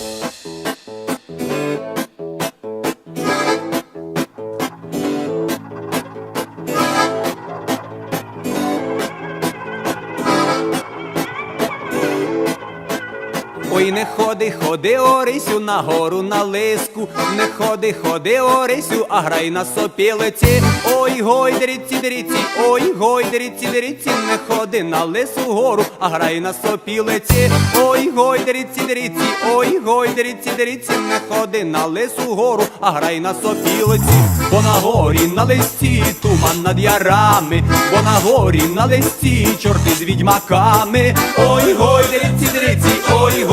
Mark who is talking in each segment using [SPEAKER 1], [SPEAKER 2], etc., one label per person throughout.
[SPEAKER 1] Música Ой, не ходи, ходи, Орисю, на гору на лиску, не ходи, ходи, Орисю, а грай на сопілиці. Ой, гой, деріці, деріці, ой, гой, деріці, деріці, не ходи на лису гору, а грай на сопілиці. Ой, гой, деріці, деріці, ой, гой, деріці, деріці, не ходи на лису гору, а грай на сопілиці. Бо на горі на листі туман над ярами, бо на горі на листі чорти з відьмаками. Ой, гой, деріці, деріці, ой,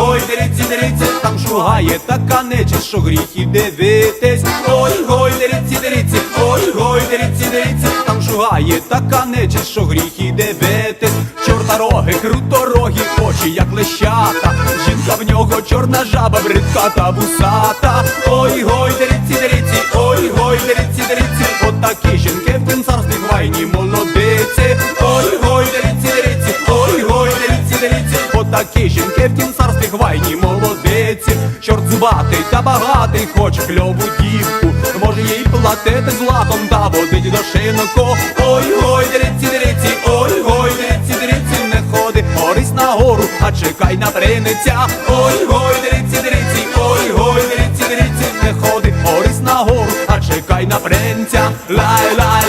[SPEAKER 1] деріці, там шугає така нечисть, що гріх і дивитись. Ой, гой, деріці, деріці, ой, гой, деріці, деріці, там шугає така нечисть, що гріх і дивитись. Чорта роги, круторогі, очі, як лещата. Жінка в нього чорна жаба, бридка та вусата. Ой, гой, деріці, деріці, ой, гой, деріці, деріці, отакі жінки в тим царстві хвайні молодиці. Ой, гой, отакі жінки в тім царстві хвайні молодиці. Чорт зубатий та багатий, хоче кльову дівку. Може їй платити златом та водить до шинку. Ой, гой, деріці, деріці, ой, гой, деріці, деріці, не ходи, Орись на гору, а чекай на приниця. Ой, гой, деріці, деріці, ой, гой, деріці, деріці, не ходи, Орись на гору, а чекай на принця. Лай, лай,